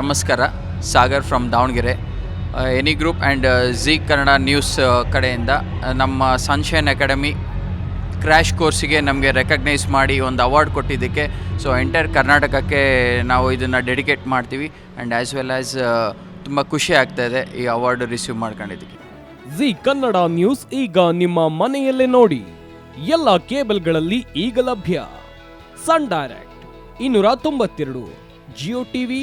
ನಮಸ್ಕಾರ. Sagar from Davanagere. Any group and Zee Kannada news ಕಡೆಯಿಂದ ನಮ್ಮ ಸನ್ಶೈನ್ ಅಕಾಡೆಮಿ ಕ್ರ್ಯಾಶ್ ಕೋರ್ಸಿಗೆ ನಮಗೆ ರೆಕಗ್ನೈಸ್ ಮಾಡಿ ಒಂದು ಅವಾರ್ಡ್ ಕೊಟ್ಟಿದ್ದಕ್ಕೆ. ಸೊ ಎಂಟೈರ್ ಕರ್ನಾಟಕಕ್ಕೆ ನಾವು ಇದನ್ನು ಡೆಡಿಕೇಟ್ ಮಾಡ್ತೀವಿ. ಆ್ಯಂಡ್ ಆ್ಯಸ್ ವೆಲ್ ಆ್ಯಸ್ ತುಂಬ ಖುಷಿ ಆಗ್ತಾ ಇದೆ ಈ ಅವಾರ್ಡ್ ರಿಸೀವ್ ಮಾಡ್ಕೊಂಡಿದ್ದಕ್ಕೆ. ಜಿ ಕನ್ನಡ ನ್ಯೂಸ್ ಈಗ ನಿಮ್ಮ ಮನೆಯಲ್ಲೇ ನೋಡಿ. ಎಲ್ಲ ಕೇಬಲ್ಗಳಲ್ಲಿ ಈಗ ಲಭ್ಯ. ಸನ್ ಡೈರೆಕ್ಟ್ ಇನ್ನೂರ ತೊಂಬತ್ತೆರಡು ಜಿಯೋ ಟಿವಿ